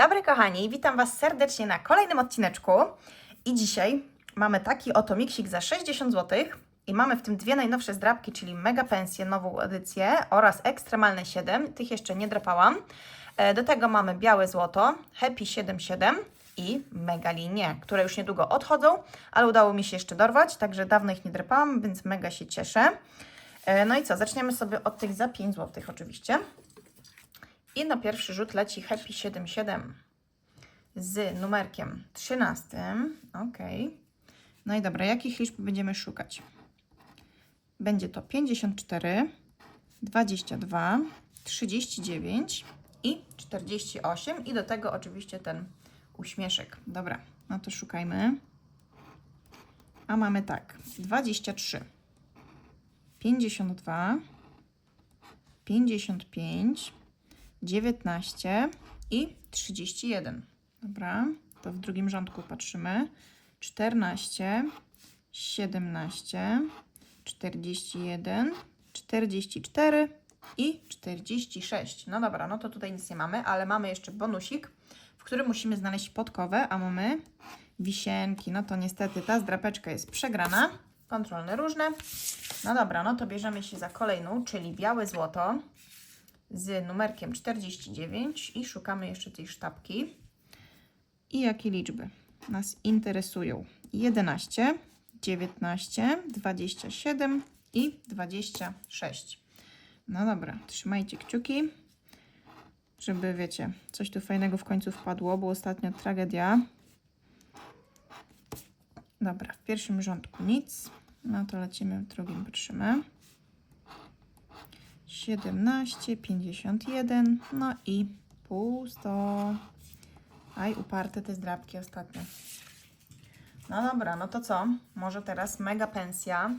dobry, kochani, witam Was serdecznie na kolejnym odcineczku. I dzisiaj mamy taki oto miksik za 60 zł. I mamy w tym dwie najnowsze zdrabki, czyli Mega Pensję, nową edycję oraz Ekstremalne 7. Tych jeszcze nie drapałam. E, Do tego mamy białe złoto, Happy 77 i Mega Linie, które już niedługo odchodzą, ale udało mi się jeszcze dorwać, także dawno ich nie drapałam, więc mega się cieszę. E, No i co, zaczniemy sobie od tych za 5 zł oczywiście. I na pierwszy rzut leci Happy 77 z numerkiem 13. Ok. No i dobra, jakich liczb będziemy szukać? Będzie to 54, 22, 39 i 48 i do tego oczywiście ten uśmieszek. Dobra, no to szukajmy. A mamy tak, 23, 52, 55, 19 i 31. Dobra, to w drugim rządku patrzymy. 14, 17, 41, 44 i 46. No dobra, no to tutaj nic nie mamy, ale mamy jeszcze bonusik, w którym musimy znaleźć podkowę, a mamy wisienki. No to niestety ta zdrapeczka jest przegrana. Kontrolne różne. No dobra, no to bierzemy się za kolejną, czyli białe złoto z numerkiem 49 i szukamy jeszcze tej sztabki. I jakie liczby nas interesują? 11, 19, 27 i 26. No dobra, trzymajcie kciuki, żeby wiecie, coś tu fajnego w końcu wpadło, bo ostatnio tragedia. Dobra, w pierwszym rządku nic. No to lecimy w drugim, patrzymy. 17, 51, no i pusto. Aj, uparte te zdrabki ostatnio. No dobra, no to co? Może teraz mega pensja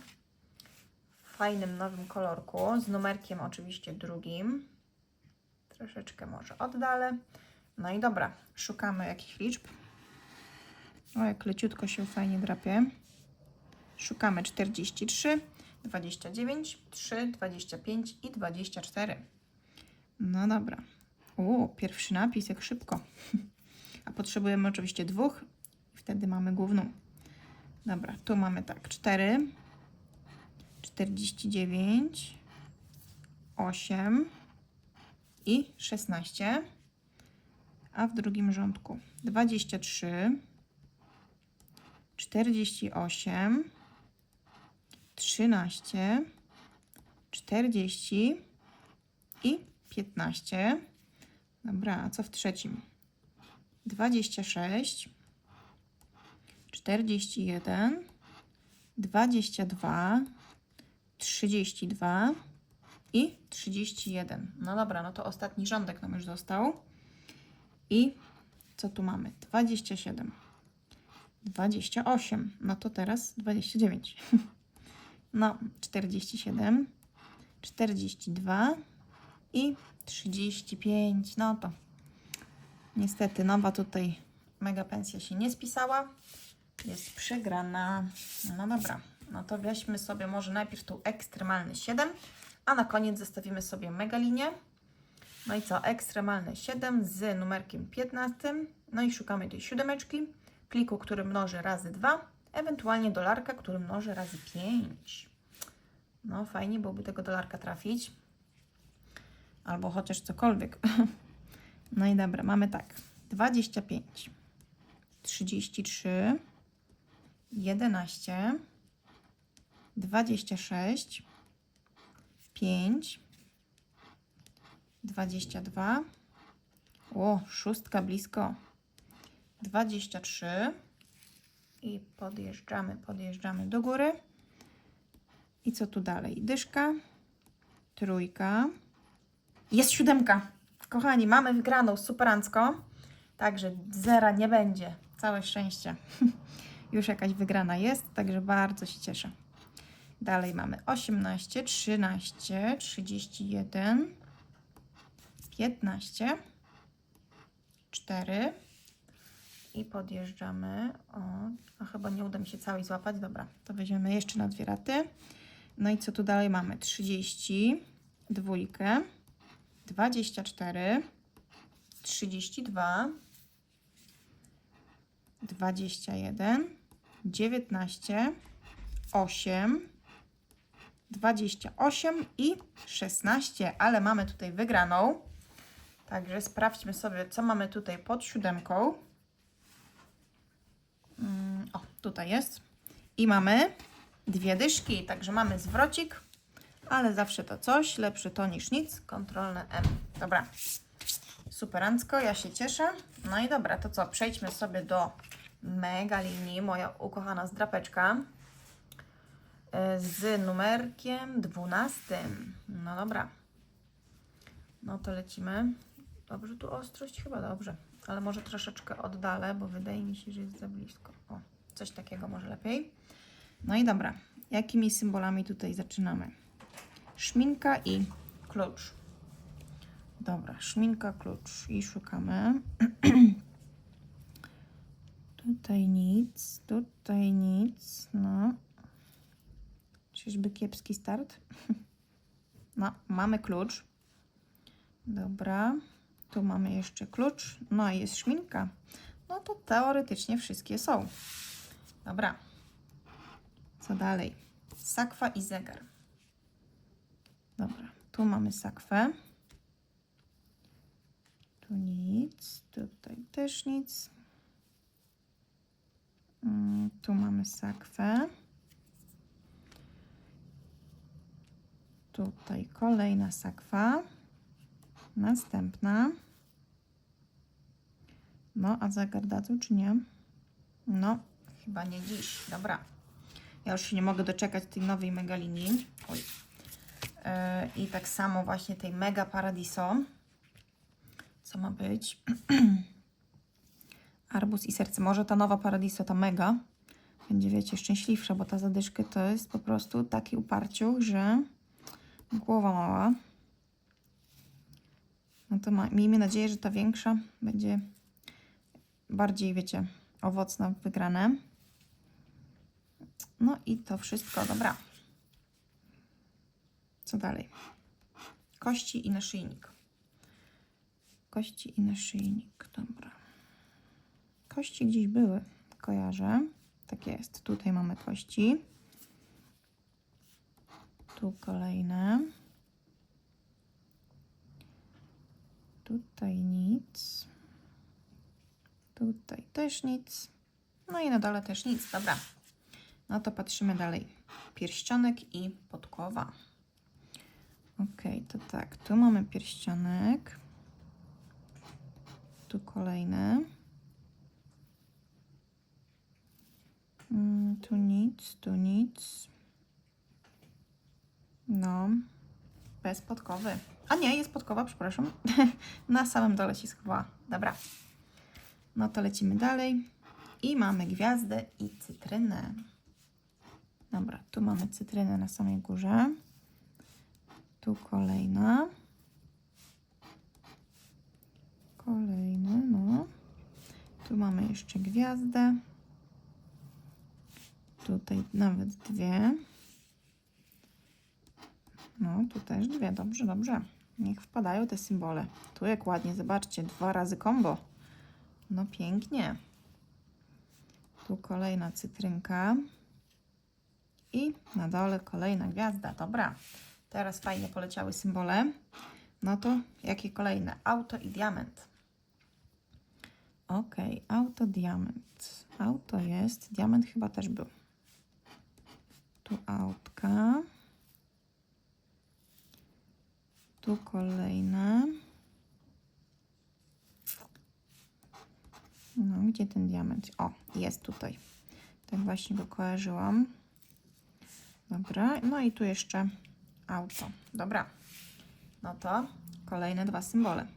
w fajnym nowym kolorku, z numerkiem oczywiście drugim. Troszeczkę może oddalę. No i dobra, szukamy jakich liczb. O, jak leciutko się fajnie drapie. Szukamy 43, 29, 3, 25 i 24. No dobra. O, pierwszy napis, jak szybko. A potrzebujemy oczywiście dwóch. I wtedy mamy główną. Dobra, tu mamy tak. 4, 49, 8 i 16. A w drugim rządku 23, 48, 13, 40 i 15. Dobra, a co w trzecim? 26, 41, 22, 32 i 31. No dobra, no to ostatni rządek nam już został. I co tu mamy? 27, 28, no to teraz 29. No, 47, 42 i 35. No to niestety nowa tutaj mega pensja się nie spisała. Jest przegrana. No dobra, no to weźmy sobie może najpierw tu ekstremalny 7, a na koniec zostawimy sobie mega linię. No i co? Ekstremalne 7 z numerkiem 15. No i szukamy tej siódemeczki, pliku, który mnoży razy 2, ewentualnie dolarka, który mnoży razy 5. No fajnie byłoby tego dolarka trafić. Albo chociaż cokolwiek. No i dobra, mamy tak. 25, 33, 11, 26, 5, 22. O, szóstka blisko. 23. I podjeżdżamy, podjeżdżamy do góry. I co tu dalej? Dyszka, trójka. Jest siódemka. Kochani, mamy wygraną superancko. Także zera nie będzie. Całe szczęście. Już jakaś wygrana jest, także bardzo się cieszę. Dalej mamy 18, 13, 31, 15, 4 i podjeżdżamy. O, a chyba nie uda mi się całej złapać. Dobra, to weźmiemy jeszcze na dwie raty. No i co tu dalej mamy? 30, dwójkę, 24, 32, 21, 19, 8, 28 i 16, ale mamy tutaj wygraną. Także sprawdźmy sobie, co mamy tutaj pod siódemką. Tutaj jest. I mamy dwie dyszki, także mamy zwrocik, ale zawsze to coś, lepszy to niż nic. Kontrolne M. Dobra. Superancko, ja się cieszę. No i dobra, to co? Przejdźmy sobie do mega linii, moja ukochana zdrapeczka z numerkiem 12. No dobra. No to lecimy. Dobrze, tu ostrość chyba dobrze, ale może troszeczkę oddalę, bo wydaje mi się, że jest za blisko. O, coś takiego może lepiej. No i dobra, jakimi symbolami tutaj zaczynamy? Szminka i klucz. Dobra, szminka, klucz i szukamy. tutaj nic, tutaj nic, no. Czyżby kiepski start? no, mamy klucz. Dobra, tu mamy jeszcze klucz, no i jest szminka. No to teoretycznie wszystkie są. Dobra, co dalej? Sakwa i zegar. Dobra, tu mamy sakwę. Tu nic, tutaj też nic. Mm, Tu mamy sakwę. Tutaj kolejna sakwa. Następna. No, a zegar dadzą czy nie? No, chyba nie dziś. Dobra. Ja już się nie mogę doczekać tej nowej mega linii. Oj. Yy, I tak samo właśnie tej mega paradiso. Co ma być? Arbuz i serce. Może ta nowa paradiso, ta mega, będzie, wiecie, szczęśliwsza, bo ta zadyszka to jest po prostu taki uparciuch, że głowa mała. No to ma, miejmy nadzieję, że ta większa będzie bardziej, wiecie, owocna wygrane. No i to wszystko, dobra. Co dalej? Kości i naszyjnik. Kości i naszyjnik, dobra. Kości gdzieś były, kojarzę. Tak jest, tutaj mamy kości. Tu kolejne. Tutaj nic. Tutaj też nic. No i na dole też nic. Dobra. No to patrzymy dalej. Pierścionek i podkowa. Ok, to tak. Tu mamy pierścionek. Tu kolejny. Mm, tu nic, tu nic. No, bez podkowy. A nie, jest podkowa, przepraszam. Na samym dole się schowała. Dobra. No to lecimy dalej. I mamy gwiazdę i cytrynę. Dobra, tu mamy cytrynę na samej górze. Tu kolejna. Kolejny, no. Tu mamy jeszcze gwiazdę. Tutaj nawet dwie. No, tu też dwie. Dobrze, dobrze. Niech wpadają te symbole. Tu jak ładnie, zobaczcie, dwa razy combo. No pięknie. Tu kolejna cytrynka. I na dole kolejna gwiazda. Dobra. Teraz fajnie poleciały symbole. No to jakie kolejne? Auto i diament. Ok, auto, diament. Auto jest, diament chyba też był. Tu autka. Tu kolejne. No, gdzie ten diament? O, jest tutaj. Tak właśnie go kojarzyłam. Dobra, no i tu jeszcze auto. Dobra, no to kolejne dwa symbole.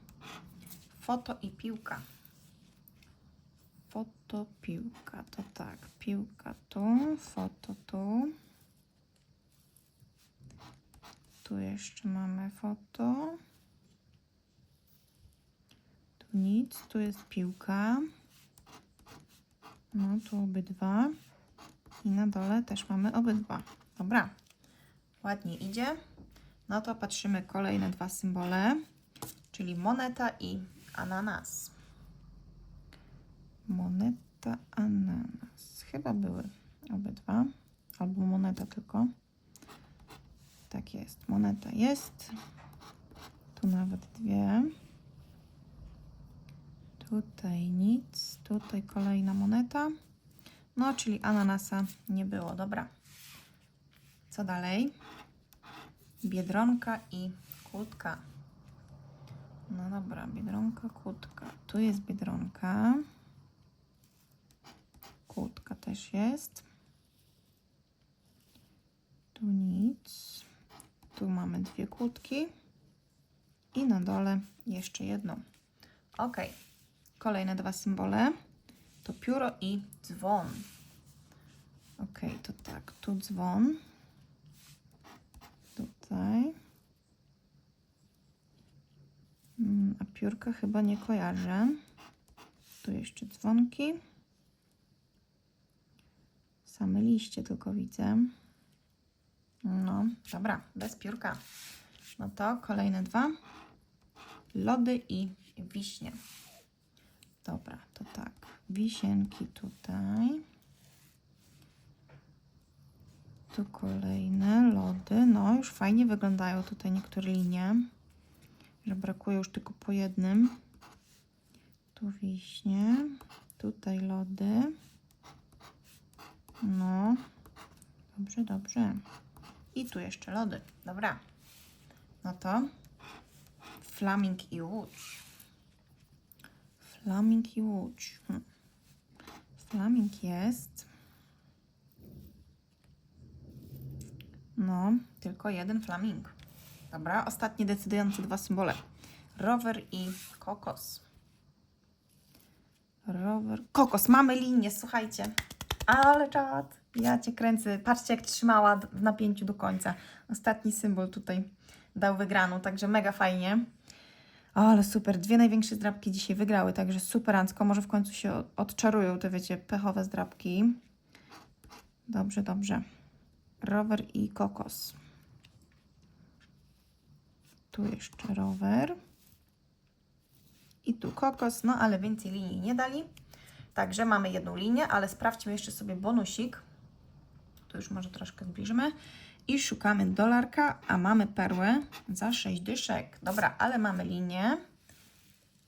Foto i piłka. Foto, piłka, to tak. Piłka tu, foto tu. Tu jeszcze mamy foto. Tu nic, tu jest piłka. No, tu obydwa. I na dole też mamy obydwa. Dobra, ładnie idzie. No to patrzymy kolejne dwa symbole, czyli moneta i ananas. Moneta ananas. Chyba były obydwa. Albo moneta tylko. Tak jest, moneta jest. Tu nawet dwie. Tutaj nic. Tutaj kolejna moneta. No, czyli ananasa nie było. Dobra. Co dalej? Biedronka i kłódka. No dobra, biedronka, kłódka. Tu jest biedronka. Kłódka też jest. Tu nic. Tu mamy dwie kłódki. I na dole jeszcze jedną. Ok. Kolejne dwa symbole. To pióro i dzwon. Ok, to tak. Tu dzwon. Tutaj. Mm, A piórka chyba nie kojarzę. Tu jeszcze dzwonki. Same liście tylko widzę. No, dobra, bez piórka. No to kolejne dwa. Lody i wiśnie. Dobra, to tak. Wisienki tutaj. Tu kolejne lody. No, już fajnie wyglądają tutaj niektóre linie. Że brakuje już tylko po jednym. Tu wiśnie. Tutaj lody. No. Dobrze, dobrze. I tu jeszcze lody. Dobra. No to Flaming i Łódź. Flaming i Łódź. Hm. Flaming jest. No, tylko jeden flaming. Dobra, ostatnie decydujące dwa symbole. Rower i kokos. Rower, kokos. Mamy linię, słuchajcie. Ale czad. Ja cię kręcę. Patrzcie, jak trzymała w napięciu do końca. Ostatni symbol tutaj dał wygraną, także mega fajnie. Ale super, dwie największe zdrabki dzisiaj wygrały, także superancko. Może w końcu się odczarują te, wiecie, pechowe zdrabki. Dobrze, dobrze. Rower i kokos. Tu jeszcze rower. I tu kokos, no ale więcej linii nie dali. Także mamy jedną linię, ale sprawdźmy jeszcze sobie bonusik. Tu już może troszkę zbliżymy. I szukamy dolarka, a mamy perłę za 6 dyszek. Dobra, ale mamy linię.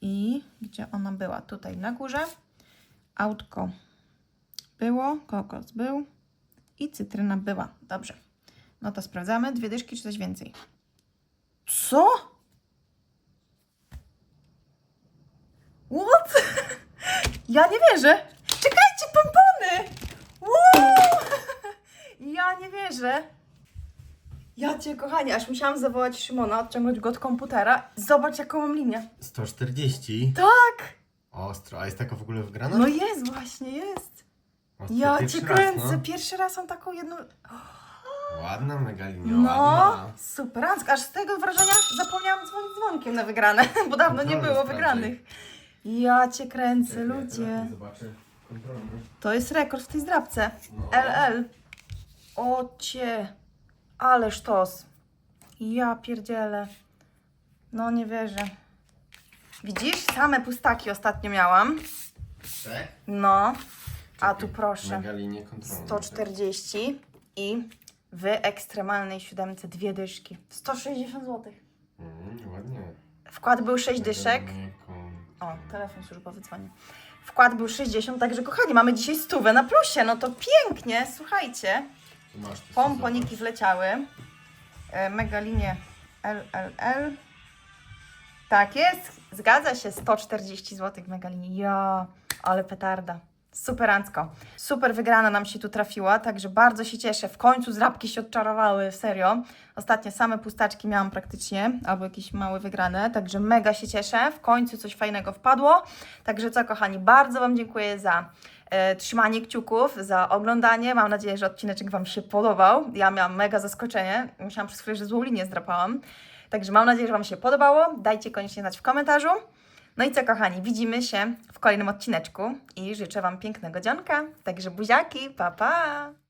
I gdzie ona była? Tutaj na górze. Autko było, kokos był i cytryna była. Dobrze. No to sprawdzamy. Dwie dyszki czy coś więcej? Co? What? Ja nie wierzę. Czekajcie, pompony! Wow! Ja nie wierzę. Ja cię, kochani, aż musiałam zawołać Szymona, odciągnąć go od komputera. Zobacz, jaką mam linię. 140. Tak! Ostro. A jest taka w ogóle wgrana? No jest, właśnie jest. Ja Pierwszy cię raz, kręcę. no. Pierwszy raz mam taką jedną... Ładna mega linia, No, ładna. super. Aż z tego wrażenia zapomniałam dzwonić dzwonkiem na wygrane, bo dawno nie było sprawdzaj. wygranych. Ja cię kręcę, ludzie. Zobaczę. Kontrolny. To jest rekord w tej zdrabce. No. LL. O cię. Ale sztos. Ja pierdzielę. No nie wierzę. Widzisz? Same pustaki ostatnio miałam. Tak? No. A tu proszę. Mega linie kontrolne. 140 i w ekstremalnej siódemce dwie dyszki. 160 zł. Mm, ładnie. Wkład był 6 Mega dyszek. linie O, kontrolne. telefon służbowy dzwoni. Wkład był 60, także kochani, mamy dzisiaj stówę na plusie. No to pięknie, słuchajcie. Tu masz tu Pomponiki wleciały. E, Mega linie LLL. Tak jest, zgadza się, 140 zł mega linie. Ja, ale petarda. Superancko. Super wygrana nam się tu trafiła, także bardzo się cieszę. W końcu zrabki się odczarowały, serio. Ostatnio same pustaczki miałam praktycznie, albo jakieś małe wygrane, także mega się cieszę. W końcu coś fajnego wpadło. Także co, kochani, bardzo Wam dziękuję za e, trzymanie kciuków, za oglądanie. Mam nadzieję, że odcineczek Wam się podobał. Ja miałam mega zaskoczenie. Myślałam przez chwilę, że złą linię zdrapałam. Także mam nadzieję, że Wam się podobało. Dajcie koniecznie znać w komentarzu. No i co, kochani, widzimy się w kolejnym odcineczku i życzę Wam pięknego dzionka. Także buziaki, pa pa!